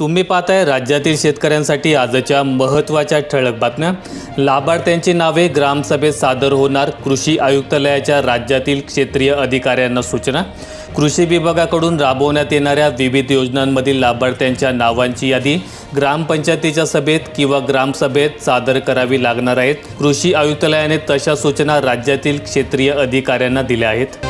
तुम्ही पाहताय राज्यातील शेतकऱ्यांसाठी आजच्या महत्त्वाच्या ठळक बातम्या. लाभार्थ्यांची नावे ग्रामसभेत सादर होणार कृषी आयुक्तालयाच्या राज्यातील क्षेत्रीय अधिकाऱ्यांना सूचना. कृषी विभागाकडून राबवण्यात येणाऱ्या विविध योजनांमधील लाभार्थ्यांच्या नावांची यादी ग्रामपंचायतीच्या सभेत किंवा ग्रामसभेत सादर करावी लागणार आहेत. कृषी आयुक्तालयाने तशा सूचना राज्यातील क्षेत्रीय अधिकाऱ्यांना दिल्या आहेत.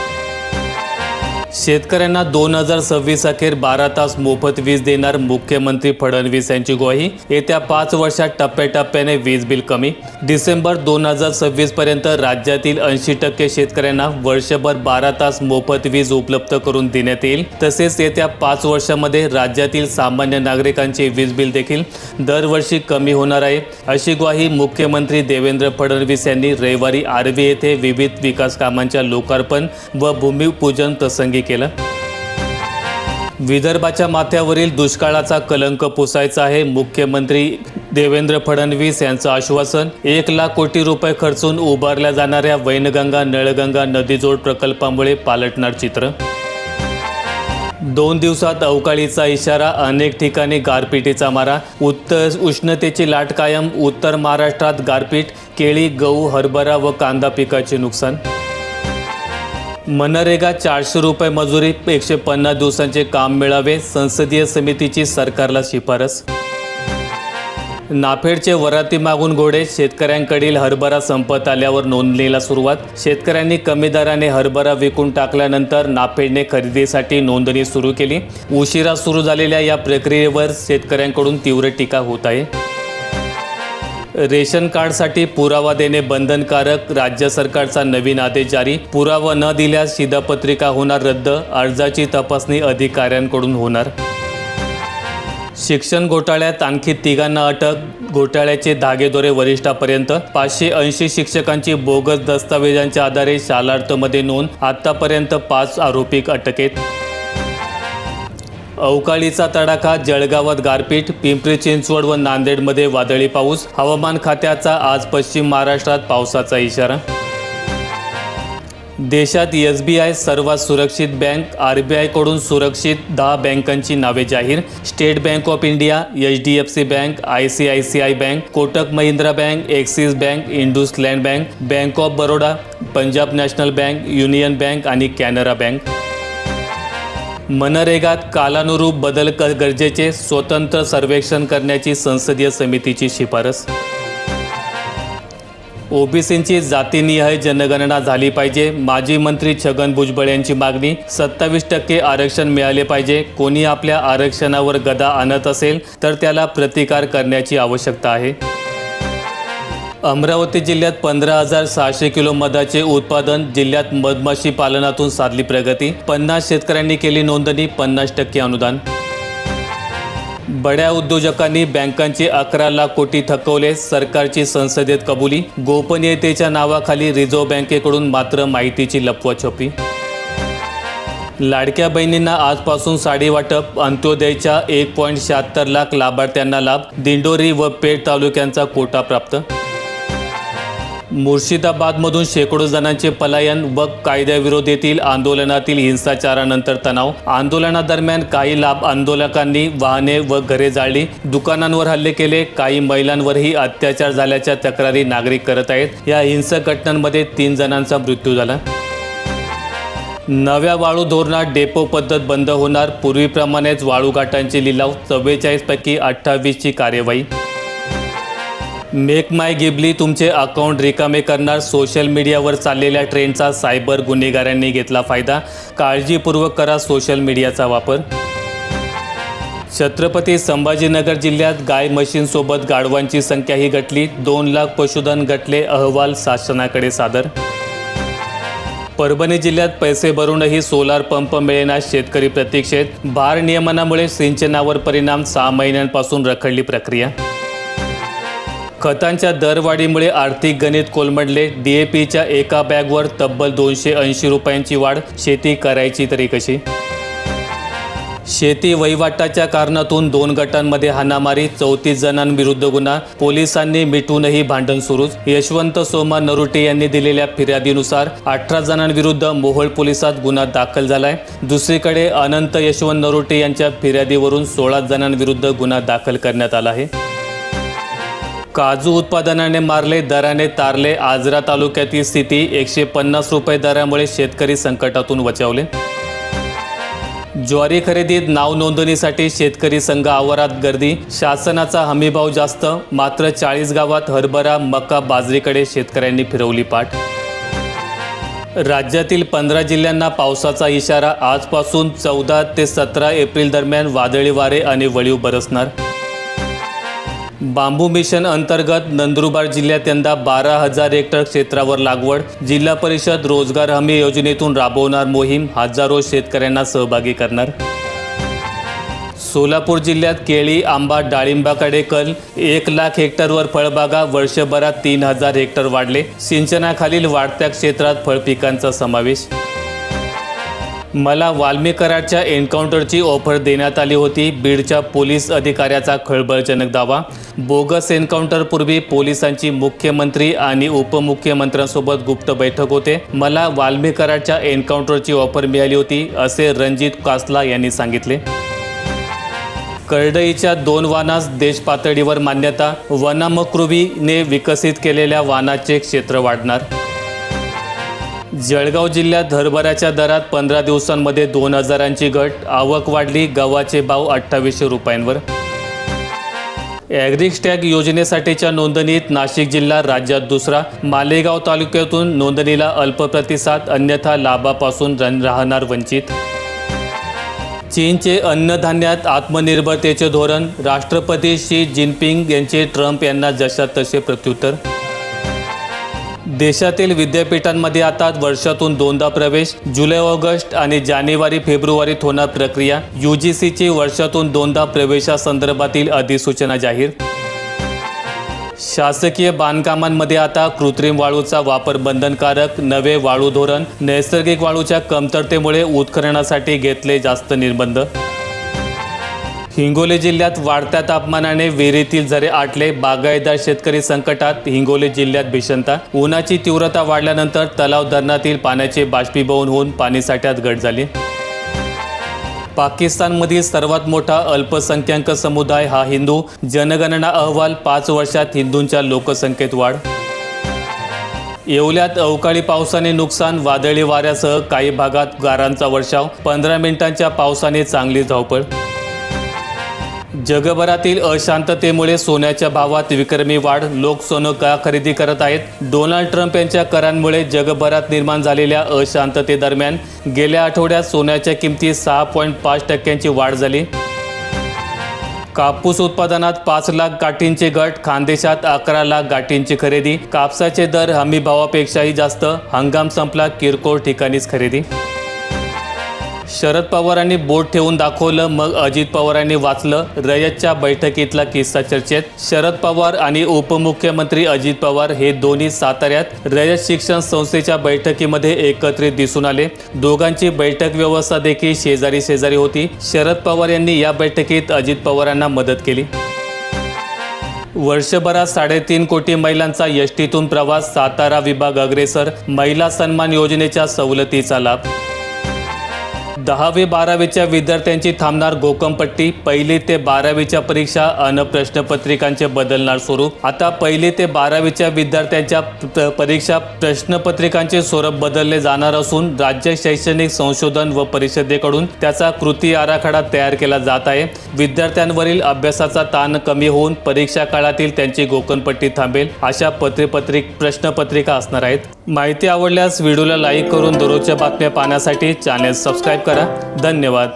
शेतकऱ्यांना दोन हजार सव्वीस अखेर बारा तास मोफत वीज देणार मुख्यमंत्री फडणवीस यांची ग्वाही. येत्या पाच वर्षात टप्प्याटप्प्याने वीज बिल कमी. डिसेंबर दोन हजार सव्वीस पर्यंत राज्यातील ऐंशी टक्के शेतकऱ्यांना वर्षभर बारा तास मोफत वीज उपलब्ध करून देण्यात येईल. तसेच येत्या पाच वर्षामध्ये राज्यातील सामान्य नागरिकांचे वीज बिल देखील दरवर्षी कमी होणार आहे. अशी ग्वाही मुख्यमंत्री देवेंद्र फडणवीस यांनी रविवारी आर्वी येथे विविध विकास कामांच्या लोकार्पण व भूमिपूजन प्रसंगी केलं? विदर्भाच्या माथ्यावरील दुष्काळाचा कलंक पुसायचा आहे. मुख्यमंत्री देवेंद्र फडणवीस यांचं आश्वासन एक लाख कोटी रुपये खर्चून उभारल्या जाणाऱ्या वैनगंगा नळगंगा नदीजोड प्रकल्पामुळे पालटणार चित्र? दोन दिवसात अवकाळीचा इशारा अनेक ठिकाणी गारपिटीचा मारा. उत्तर उष्णतेची लाट कायम उत्तर महाराष्ट्रात गारपीट केळी गहू हरभरा व कांदा पिकाचे नुकसान? मनरेगा चारशे रुपये मजुरी एकशे पन्नास दिवसांचे काम मिळावे संसदीय समितीची सरकारला शिफारस. नाफेडचे वराती मागून घोडे शेतकऱ्यांकडील हरभरा संपत आल्यावर नोंदणीला सुरुवात. शेतकऱ्यांनी कमी दराने हरभरा विकून टाकल्यानंतर नाफेडने खरेदीसाठी नोंदणी सुरू केली. उशिरा सुरू झालेल्या या प्रक्रियेवर शेतकऱ्यांकडून तीव्र टीका होत आहे. रेशन कार्डसाठी पुरावा देणे बंधनकारक राज्य सरकारचा नवीन आदेश जारी पुरावा न दिल्यास शिधापत्रिका होणार रद्द अर्जाची तपासणी अधिकाऱ्यांकडून होणार. शिक्षण घोटाळ्यात आणखी तिघांना अटक घोटाळ्याचे धागेदोरे वरिष्ठापर्यंत पाचशे ऐंशी शिक्षकांची बोगस दस्तावेजांच्या आधारे शालार्थमध्ये नोंद आतापर्यंत पाच आरोपी अटकेत. अवकाळीचा तडाखा जळगावात गारपीट पिंपरी चिंचवड व नांदेडमध्ये वादळी पाऊस. हवामान खात्याचा आज पश्चिम महाराष्ट्रात पावसाचा इशारा. देशात एस बी आय सर्वात सुरक्षित बँक आर बी आयकडून सुरक्षित दहा बँकांची नावे जाहीर. State Bank of India H D F C Bank I C I C I Bank Kotak Mahindra Bank Axis Bank IndusInd Bank Bank of Baroda Punjab National Bank Union Bank आणि Canara bank. मनरेगात कालानुरूप बदल कर गरजेचे स्वतंत्र सर्वेक्षण करण्याची संसदीय समितीची शिफारस. ओबीसींची जातीनिहाय जनगणना झाली पाहिजे. माजी मंत्री छगन भुजबळ यांची मागणी सत्तावीस टक्के आरक्षण मिळाले पाहिजे. कोणी आपल्या आरक्षणावर गदा आणत असेल तर त्याला प्रतिकार करण्याची आवश्यकता आहे. अमरावती जिल्ह्यात पंधरा हजार सहाशे किलो मधाचे उत्पादन जिल्ह्यात मधमाशी पालनातून साधली प्रगती पन्नास शेतकऱ्यांनी केली नोंदणी पन्नास टक्के अनुदान. बड्या उद्योजकांनी बँकांचे अकरा लाख कोटी थकवले सरकारची संसदेत कबुली गोपनीयतेच्या नावाखाली रिझर्व्ह बँकेकडून मात्र माहितीची लपवाछपी. लाडक्या बहिणींना आजपासून साडी वाटप अंत्योदयच्या एक पॉईंट शहात्तर लाख लाभार्थ्यांना लाभ दिंडोरी व पेठ तालुक्यांचा कोटा प्राप्त. मुर्शिदाबादमधून शेकडो जणांचे पलायन व कायद्याविरोधीतील आंदोलनातील हिंसाचारानंतर तणाव. आंदोलनादरम्यान काही लाभ आंदोलकांनी वाहने व घरे जाळली. दुकानांवर हल्ले केले. काही महिलांवरही अत्याचार झाल्याच्या तक्रारी नागरिक करत आहेत. या हिंसक घटनांमध्ये तीन जणांचा मृत्यू झाला. नव्या वाळू धोरणात डेपो पद्धत बंद होणार. पूर्वीप्रमाणेच वाळूघाटांचे लिलाव चव्वेचाळीसपैकी अठ्ठावीसची कार्यवाही. मेक माय गिबली तुमचे अकाउंट रिकामे करणार. सोशल मीडियावर चाललेल्या ट्रेंडचा सायबर गुन्हेगारांनी घेतला फायदा. काळजीपूर्वक करा सोशल मीडियाचा वापर. छत्रपती संभाजीनगर जिल्ह्यात गाय म्हशींसोबत गाढवांची संख्याही घटली. दोन लाख पशुधन घटले अहवाल शासनाकडे सादर. परभणी जिल्ह्यात पैसे भरूनही सोलार पंप मिळेना शेतकरी प्रतीक्षेत. भार नियमनामुळे सिंचनावर परिणाम सहा महिन्यांपासून रखडली प्रक्रिया. खतांच्या दरवाढीमुळे आर्थिक गणित कोलमडले. डीएपीच्या एका बॅगवर तब्बल दोनशे ऐंशी रुपयांची वाढ. शेती करायची तरी कशी? शेती वहिवाटाच्या कारणातून दोन गटांमध्ये हाणामारी चौतीस जणांविरुद्ध गुन्हा. पोलिसांनी मिटूनही भांडण सुरूच. यशवंत सोमा नरुटे यांनी दिलेल्या फिर्यादीनुसार अठरा जणांविरुद्ध मोहोळ पोलिसात गुन्हा दाखल झालाय. दुसरीकडे अनंत यशवंत नरोटे यांच्या फिर्यादीवरून सोळा जणांविरुद्ध गुन्हा दाखल करण्यात आला आहे. काजू उत्पादनाने मारले दराने तारले. आजरा तालुक्यातील स्थिती एकशे पन्नास रुपये दरामुळे शेतकरी संकटातून बचावले ज्वारी खरेदीत नाव नोंदणीसाठी शेतकरी संघ आवारात गर्दी. शासनाचा हमीभाव जास्त मात्र चाळीस गावात हरभरा मका बाजरीकडे शेतकऱ्यांनी फिरवली पाठ. राज्यातील पंधरा जिल्ह्यांना पावसाचा इशारा. आजपासून चौदा ते सतरा एप्रिल दरम्यान वादळी वारे आणि वळीव बरसणार. बांबू मिशन अंतर्गत नंदुरबार जिल्ह्यात यंदा बारा हजार हेक्टर क्षेत्रावर लागवड. जिल्हा परिषद रोजगार हमी योजनेतून राबवणार मोहीम हजारो शेतकऱ्यांना सहभागी करणार. सोलापूर जिल्ह्यात केळी आंबा डाळिंबाकडे कल एक लाख हेक्टरवर फळबागा वर्षभरात तीन हजार हेक्टर वाढले. सिंचनाखालील वाढत्या क्षेत्रात फळपिकांचा समावेश मला वाल्मीकराडच्या एन्काउंटरची ऑफर देण्यात आली होती. बीडच्या पोलीस अधिकाऱ्याचा खळबळजनक दावा. बोगस एन्काउंटरपूर्वी पोलिसांची मुख्यमंत्री आणि उपमुख्यमंत्र्यांसोबत गुप्त बैठक होते. मला वाल्मीकराडच्या एन्काउंटरची ऑफर मिळाली होती असे रणजित कासला यांनी सांगितले. करडईच्या दोन वानास देशपातळीवर मान्यता वनामकृवीने विकसित केलेल्या वानाचे क्षेत्र वाढणार. जळगाव जिल्ह्यात हरभऱ्याच्या दरात पंधरा दिवसांमध्ये दोन हजारांची घट. आवक वाढली. गव्हाचे भाव अठ्ठावीसशे रुपयांवर. ॲग्रिस्टॅग योजनेसाठीच्या नोंदणीत नाशिक जिल्हा राज्यात दुसरा. मालेगाव तालुक्यातून नोंदणीला अल्प प्रतिसाद अन्यथा लाभापासून राहणार वंचित. चीनचे अन्नधान्यात आत्मनिर्भरतेचे धोरण. राष्ट्रपती शी जिनपिंग यांचे ट्रम्प यांना जशात तसे प्रत्युत्तर. देशातील विद्यापीठांमध्ये आता वर्षातून दोनदा प्रवेश जुलै ऑगस्ट आणि जानेवारी फेब्रुवारीत होणार प्रक्रिया. यू जी सीची वर्षातून दोनदा प्रवेशासंदर्भातील अधिसूचना जाहीर. शासकीय बांधकामांमध्ये आता कृत्रिम वाळूचा वापर बंधनकारक नवे वाळू धोरण नैसर्गिक वाळूच्या कमतरतेमुळे उत्खननासाठी घेतले जास्त निर्बंध. हिंगोली जिल्ह्यात वाढत्या तापमानाने विहिरीतील झरे आटले. बागायतदार शेतकरी संकटात हिंगोली जिल्ह्यात भीषणता. उन्हाची तीव्रता वाढल्यानंतर तलाव धरणातील पाण्याचे बाष्पीभवन होऊन पाणीसाठ्यात घट झाली. पाकिस्तानमधील सर्वात मोठा अल्पसंख्याक समुदाय हा हिंदू. जनगणना अहवाल पाच वर्षात हिंदूंच्या लोकसंख्येत वाढ. येवल्यात अवकाळी पावसाने नुकसान वादळी वाऱ्यासह काही भागात गारांचा वर्षाव. पंधरा मिनिटांच्या पावसाने चांगली धावपळ. जगभरातील अशांततेमुळे सोन्याच्या भावात विक्रमी वाढ लोक सोनं का खरेदी करत आहेत? डोनाल्ड ट्रम्प यांच्या करांमुळे जगभरात निर्माण झालेल्या अशांततेदरम्यान गेल्या आठवड्यात सोन्याच्या किमतीत सहा पॉईंट पाच टक्क्यांची वाढ झाली. कापूस उत्पादनात पाच लाख गाठींचे गट खानदेशात अकरा लाख गाठींची खरेदी. कापसाचे दर हमी भावापेक्षाही जास्त. हंगाम संपला किरकोळ ठिकाणीच खरेदी. शरद पवारांनी बोट ठेवून दाखवलं मग अजित पवारांनी वाचलं. रयतच्या बैठकीतला किस्सा चर्चेत शरद पवार आणि उपमुख्यमंत्री अजित पवार हे दोन्ही साताऱ्यात रयत शिक्षण संस्थेच्या बैठकीमध्ये एकत्रित दिसून आले. दोघांची बैठक व्यवस्था देखील शेजारी शेजारी होती. शरद पवार यांनी या बैठकीत अजित पवारांना मदत केली. वर्षभरात साडेतीन कोटी महिलांचा यष्टीतून प्रवास सातारा विभाग अग्रेसर. महिला सन्मान योजनेच्या सवलतीचा लाभ दहावी बारावीच्या विद्यार्थ्यांची थांबणार गोकमपट्टी पहिली ते बारावीच्या परीक्षा अन प्रश्नपत्रिकांचे बदलणार स्वरूप आता पहिली ते बारावीच्या विद्यार्थ्यांच्या परीक्षा प्रश्नपत्रिकांचे स्वरूप बदलले जाणार असून राज्य शैक्षणिक संशोधन व परिषदेकडून त्याचा कृती आराखडा तयार केला जात आहे. विद्यार्थ्यांवरील अभ्यासाचा ताण कमी होऊन परीक्षा काळातील त्यांची गोकणपट्टी थांबेल अशा पत्रपत्रिक प्रश्नपत्रिका असणार आहेत. माहिती आवडल्यास व्हिडिओला लाईक करून दररोजच्या बातम्या पाहण्यासाठी चॅनेल सबस्क्राईब करा. धन्यवाद.